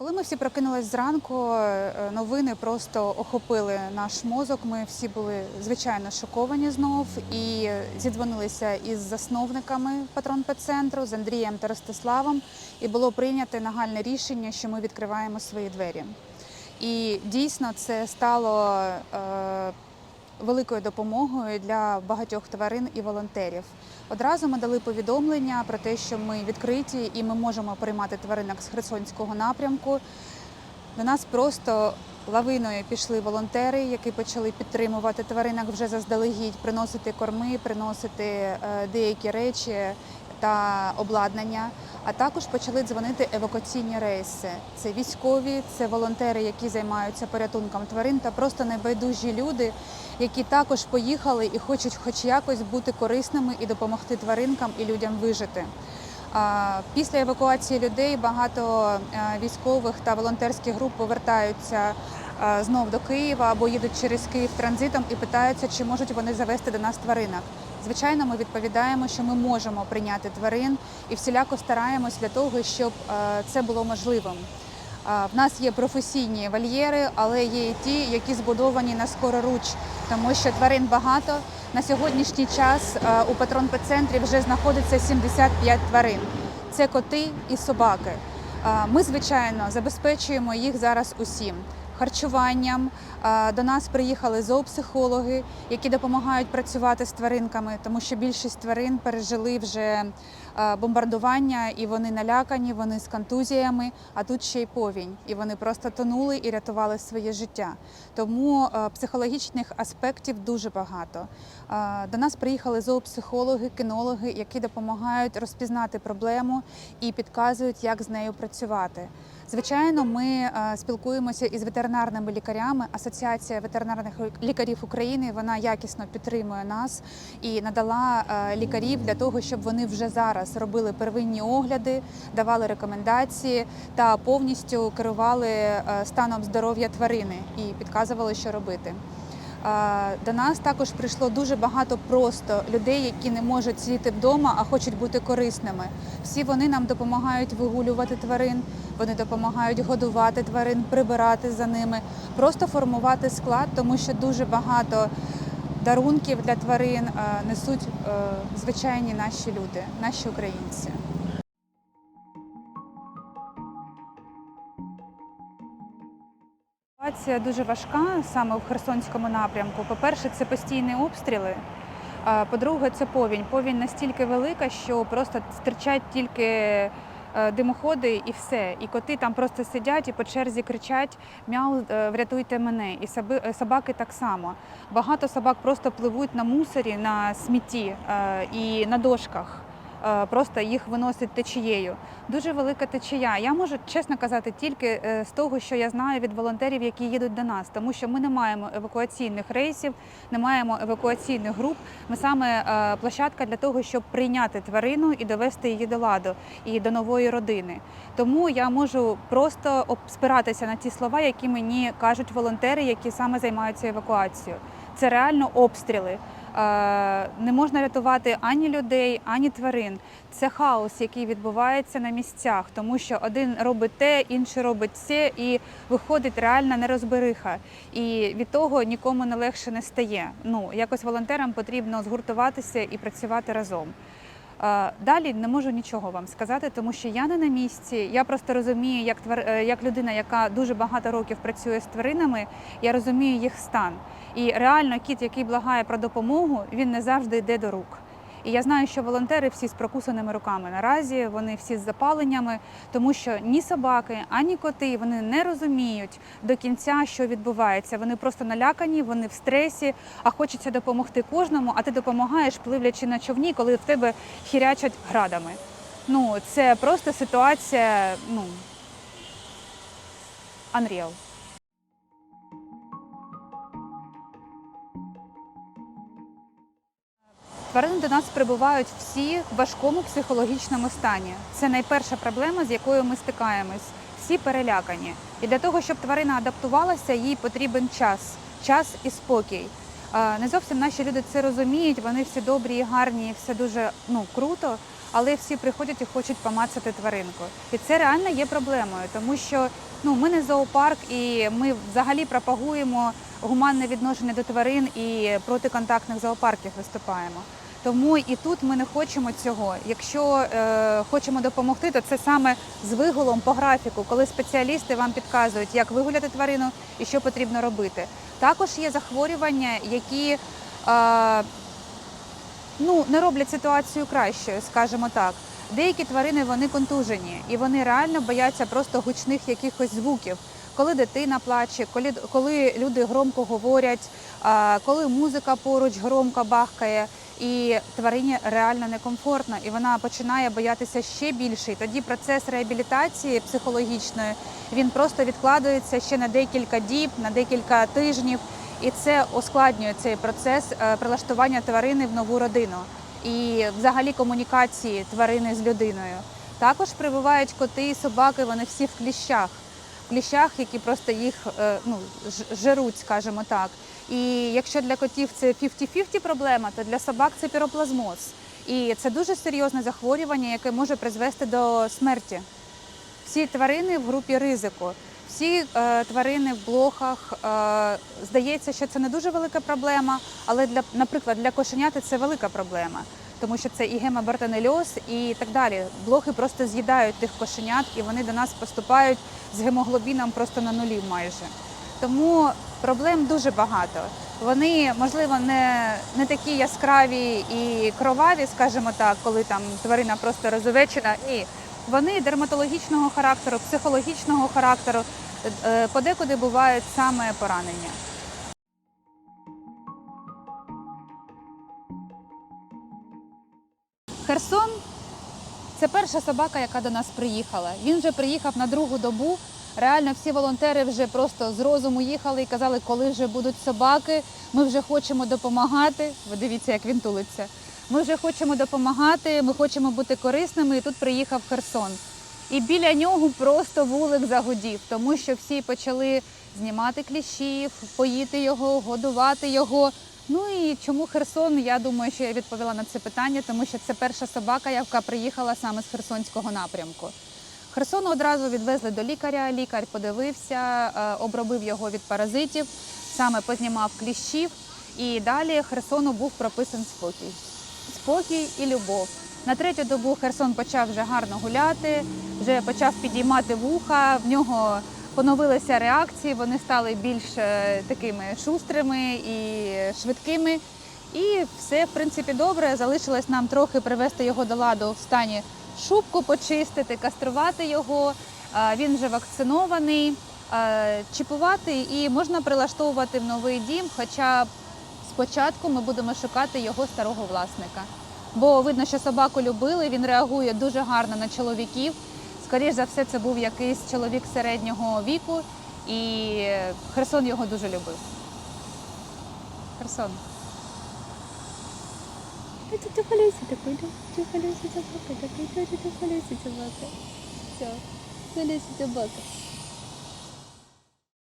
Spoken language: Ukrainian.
Коли ми всі прокинулись зранку, е, новини просто охопили наш мозок. Ми всі були звичайно шоковані знов і зідзвонилися із засновниками патрон центру з Андрієм та Ростиславом. І було прийнято нагальне рішення, що ми відкриваємо свої двері. І дійсно це стало е, великою допомогою для багатьох тварин і волонтерів. Одразу ми дали повідомлення про те, що ми відкриті і ми можемо приймати тваринок з Херсонського напрямку. До нас просто лавиною пішли волонтери, які почали підтримувати тваринок вже заздалегідь, приносити корми, приносити е, деякі речі та обладнання. А також почали дзвонити евакуаційні рейси. Це військові, це волонтери, які займаються порятунком тварин, та просто небайдужі люди, які також поїхали і хочуть, хоч якось, бути корисними і допомогти тваринкам і людям вижити. Після евакуації людей багато е, військових та волонтерських груп повертаються е, знов до Києва або їдуть через Київ транзитом і питаються, чи можуть вони завести до нас тваринок. Звичайно, ми відповідаємо, що ми можемо прийняти тварин і всіляко стараємось для того, щоб е, це було можливим. В нас є професійні вольєри, але є і ті, які збудовані на скороруч, тому що тварин багато. На сьогоднішній час е, у патрон центрі вже знаходиться 75 тварин. Це коти і собаки. Ми, звичайно, забезпечуємо їх зараз усім. Харчуванням до нас приїхали зоопсихологи, які допомагають працювати з тваринками, тому що більшість тварин пережили вже бомбардування, і вони налякані, вони з контузіями. А тут ще й повінь, і вони просто тонули і рятували своє життя. Тому психологічних аспектів дуже багато. До нас приїхали зоопсихологи, кінологи, які допомагають розпізнати проблему і підказують, як з нею працювати. Звичайно, ми е, спілкуємося із ветеринарними лікарями. Асоціація ветеринарних лікарів України вона якісно підтримує нас і надала е, лікарів для того, щоб вони вже зараз робили первинні огляди, давали рекомендації та повністю керували е, станом здоров'я тварини і підказували, що робити. До нас також прийшло дуже багато просто людей, які не можуть сидіти вдома, а хочуть бути корисними. Всі вони нам допомагають вигулювати тварин, вони допомагають годувати тварин, прибирати за ними, просто формувати склад, тому що дуже багато дарунків для тварин е, несуть е, звичайні наші люди, наші українці. Ситуація дуже важка саме в Херсонському напрямку. По-перше, це постійні обстріли. По-друге, це повінь. Повінь настільки велика, що просто стирчать тільки димоходи і все. І коти там просто сидять і по черзі кричать Мяу, е, врятуйте мене. І е, собаки так само. Багато собак просто пливуть на мусорі, на смітті е, і на дошках. Е, Просто їх виносить течією. Дуже велика течія. Я можу чесно казати тільки е, з того, що я знаю від волонтерів, які їдуть до нас, тому що ми не маємо евакуаційних рейсів, не маємо евакуаційних груп. Ми саме е, площадка для того, щоб прийняти тварину і довести її до ладу і до нової родини. Тому я можу просто спиратися на ті слова, які мені кажуть волонтери, які саме займаються евакуацією. Це реально обстріли. Е, Не можна рятувати ані людей, ані тварин. Це хаос, який відбувається на місцях, тому що один робить те, інший робить це, і виходить реальна нерозбериха. І від того нікому не легше не стає. Ну якось волонтерам потрібно згуртуватися і працювати разом. Е, Далі не можу нічого вам сказати, тому що я не на місці. Я просто розумію, як твар... е, як людина, яка дуже багато років працює з тваринами, я розумію їх стан. І реально кіт, який благає про допомогу, він не завжди йде до рук. І я знаю, що волонтери всі з прокусаними руками наразі, вони всі з запаленнями, тому що ні собаки, ані коти вони не розуміють до кінця, що відбувається. Вони просто налякані, вони в стресі, а хочеться допомогти кожному, а ти допомагаєш, пливлячи на човні, коли в тебе хірячать градами. Ну, це просто ситуація, ну unreal. Тварини до нас прибувають всі в важкому психологічному стані. Це найперша проблема, з якою ми стикаємось. Всі перелякані. І для того, щоб тварина адаптувалася, їй потрібен час, час і спокій. Не зовсім наші люди це розуміють. Вони всі добрі і гарні, все дуже ну круто. Але всі приходять і хочуть помацати тваринку. І це реально є проблемою, тому що ну ми не зоопарк, і ми взагалі пропагуємо гуманне відношення до тварин і проти контактних зоопарків виступаємо. Тому і тут ми не хочемо цього. Якщо е, хочемо допомогти, то це саме з вигулом по графіку, коли спеціалісти вам підказують, як вигуляти тварину і що потрібно робити. Також є захворювання, які е, ну, не роблять ситуацію кращою, скажімо так. Деякі тварини вони контужені і вони реально бояться просто гучних якихось звуків. Коли дитина плаче, коли, коли люди громко говорять, коли музика поруч громко бахкає, і тварині реально некомфортно, і вона починає боятися ще більше. І тоді процес реабілітації психологічної він просто відкладується ще на декілька діб, на декілька тижнів, і це ускладнює цей процес е, прилаштування тварини в нову родину і взагалі комунікації тварини з людиною. Також прибувають коти і собаки, вони всі в кліщах. Кліщах, які просто їх е, ну, жеруть, скажімо так. І якщо для котів це 50-50 проблема, то для собак це піроплазмоз. І це дуже серйозне захворювання, яке може призвести до смерті. Всі тварини в групі ризику. Всі е, тварини в блохах. Е, здається, що це не дуже велика проблема, але для, наприклад, для кошеняти це велика проблема, тому що це і гемобартонельоз, і так далі. Блохи просто з'їдають тих кошенят, і вони до нас поступають з гемоглобіном просто на нулі майже. Тому проблем дуже багато. Вони, можливо, не, не такі яскраві і кроваві, скажімо так, коли там тварина просто розовечена. Ні, вони дерматологічного характеру, психологічного характеру, е, подекуди бувають саме поранення. Херсон це перша собака, яка до нас приїхала. Він вже приїхав на другу добу. Реально всі волонтери вже просто з розуму їхали і казали, коли вже будуть собаки. Ми вже хочемо допомагати. Ви дивіться, як він тулиться. Ми вже хочемо допомагати, ми хочемо бути корисними. І тут приїхав Херсон. І біля нього просто вулик загудів, тому що всі почали знімати кліщів, поїти його, годувати його. Ну і чому Херсон? Я думаю, що я відповіла на це питання, тому що це перша собака, яка приїхала саме з Херсонського напрямку. Херсон одразу відвезли до лікаря. Лікар подивився, е, обробив його від паразитів, саме познімав кліщів. І далі Херсону був прописан спокій. Спокій і любов. На третю добу Херсон почав вже гарно гуляти, вже почав підіймати вуха. В нього поновилися реакції, вони стали більш е, такими шустрими і швидкими. І все, в принципі, добре. Залишилось нам трохи привести його до ладу в стані шубку почистити, каструвати його. Е, Він вже вакцинований, е, чіпувати і можна прилаштовувати в новий дім. Хоча спочатку ми будемо шукати його старого власника. Бо видно, що собаку любили, він реагує дуже гарно на чоловіків. Скоріше за все, це був якийсь чоловік середнього віку, і Херсон його дуже любив. Херсон. Ти тюфалюся такий, да? Тюфалюся собака, такий, тюфалюся собака. Все, тюфалюся собака.